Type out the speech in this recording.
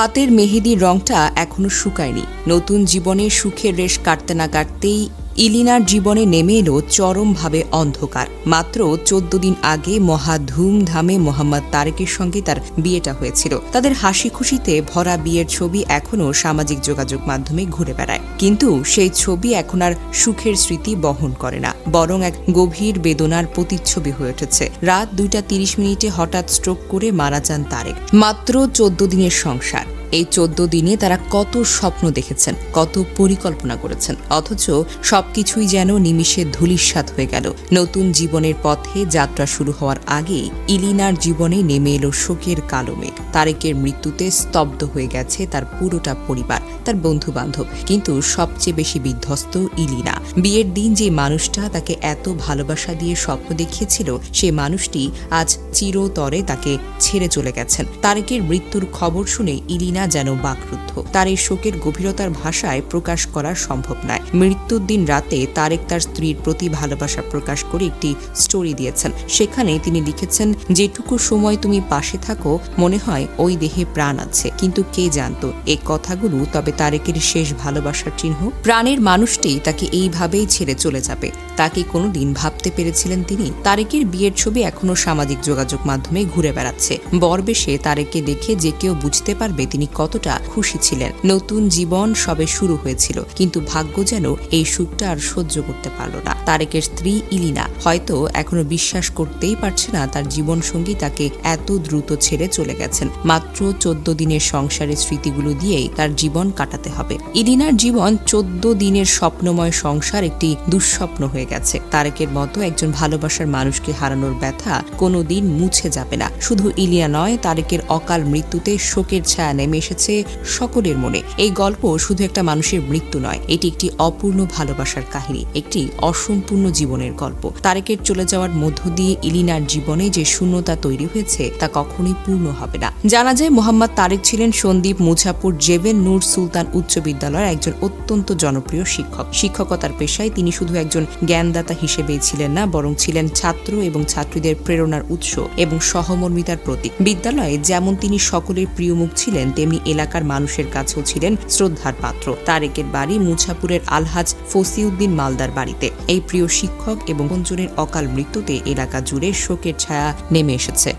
হাতের মেহেদির রংটা এখনও শুকায়নি। নতুন জীবনে সুখের রেশ কাটতে না কাটতেই ইলিনার জীবনে নেমে এলো চরমভাবে অন্ধকার। মাত্র চোদ্দ দিন আগে মহা ধুমধামে মোহাম্মদ তারেকের সঙ্গে তার বিয়েটা হয়েছিল। তাদের হাসি খুশিতে ভরা বিয়ের ছবি এখনও সামাজিক যোগাযোগ মাধ্যমে ঘুরে বেড়ায়। কিন্তু সেই ছবি এখন আর সুখের স্মৃতি বহন করে না, বরং এক গভীর বেদনার প্রতিচ্ছবি হয়ে উঠেছে। রাত দুইটা তিরিশ মিনিটে হঠাৎ স্ট্রোক করে মারা যান তারেক। মাত্র চোদ্দ দিনের সংসার। এই চোদ্দ দিনে তারা কত স্বপ্ন দেখেছেন, কত পরিকল্পনা করেছেন, অথচ সবকিছুই যেন নিমিষে ধূলিসাৎ হয়ে গেল। নতুন জীবনের পথে যাত্রা শুরু হওয়ার আগে ইলিনার জীবনে নেমে এলো শোকের কালো মেঘ। তারেকের মৃত্যুতে স্তব্ধ হয়ে গেছে তার পুরোটা পরিবার, তার বন্ধু বান্ধব কিন্তু সবচেয়ে বেশি বিধ্বস্ত ইলিনা। বিয়ের দিন যে মানুষটা তাকে এত ভালোবাসা দিয়ে স্বপ্ন দেখিয়েছিল, সে মানুষটি আজ চিরতরে তাকে ছেড়ে চলে গেছেন। তারেকের মৃত্যুর খবর শুনে ইলিনা যেন বাকরুদ্ধ। তার এই শোকের গভীরতার ভাষায় প্রকাশ করা সম্ভব নয়। মৃত্যুর দিন রাতে তারেক তার স্ত্রীর প্রতি ভালোবাসা প্রকাশ করে একটি স্টোরি দিয়েছেন। সেখানে তিনি লিখেছেন, যেটুকু সময় তুমি পাশে থাকো, মনে হয় ওই দেহে প্রাণ আছে। কিন্তু কে জানতো এই কথাগুলো তবে তারেকের শেষ ভালোবাসার চিহ্ন। প্রাণের মানুষটি তাকে এইভাবেই ছেড়ে চলে যাবে। তাকে কোনোদিন ভাবতে পেরেছিলেন তিনি। তারেকের বিয়ের ছবি এখনও সামাজিক যোগাযোগ মাধ্যমে ঘুরে বেড়াচ্ছে। বরবেশে তারেককে দেখে যে কেউ বুঝতে পারবে তিনি কতটা খুশি ছিলেন। নতুন জীবন সবে শুরু হয়েছিল, কিন্তু ভাগ্য যেন এই সুখটা আর সহ্য করতে পারল না। তারেকের স্ত্রী ইলিনা হয়তো এখনও বিশ্বাস করতেই পারছে না তার জীবন সঙ্গী তাকে এত দ্রুত ছেড়ে চলে গেছেন। মাত্র চোদ্দ দিনের সংসারের স্মৃতিগুলো দিয়েই তার জীবন কাটাতে হবে। ইলিনার জীবন চোদ্দ দিনের স্বপ্নময় সংসার একটি দুঃস্বপ্ন হয়ে গেছে। তারেকের মতো একজন ভালোবাসার মানুষকে হারানোর ব্যথা কোনোদিন মুছে যাবে না। শুধু ইলিয়া নয়, তারেকের অকাল মৃত্যুতে শোকের ছায়া নেমে এসেছে সকলের মনে। এই গল্প শুধু একটা মানুষের মৃত্যু নয়, এটি একটি অপূর্ণ ভালোবাসার কাহিনী, একটি অসম্পূর্ণ জীবনের গল্প। তারেকের চলে যাওয়ার মধ্য দিয়ে ইলিনার জীবনে যে শূন্যতা তৈরি হয়েছে, তা কখনোই পূর্ণ হবে না। জানা যায়, মোহাম্মদ তারেক ছিলেন সন্দীপ মুছাপুর জেবেন নূর সুলতান উচ্চ বিদ্যালয়ের একজন অত্যন্ত জনপ্রিয় শিক্ষক। শিক্ষকতার পেশায় তিনি শুধু একজন জ্ঞানদাতা হিসেবেই ছিলেন না, বরং ছিলেন ছাত্র এবং ছাত্রীদের প্রেরণার উৎস এবং সহমর্মিতার প্রতীক। বিদ্যালয়ে যেমন তিনি সকলের প্রিয় মুখ ছিলেন, তেমনি এলাকার মানুষের কাছেও ছিলেন শ্রদ্ধার পাত্র। তারেকের বাড়ি মুছাপুরের আলহাজ ফসিউদ্দিন মালদার বাড়িতে। এই প্রিয় শিক্ষক এবং অঞ্জনের অকাল মৃত্যুতে এলাকা জুড়ে শোকের ছায়া নেমে এসেছে।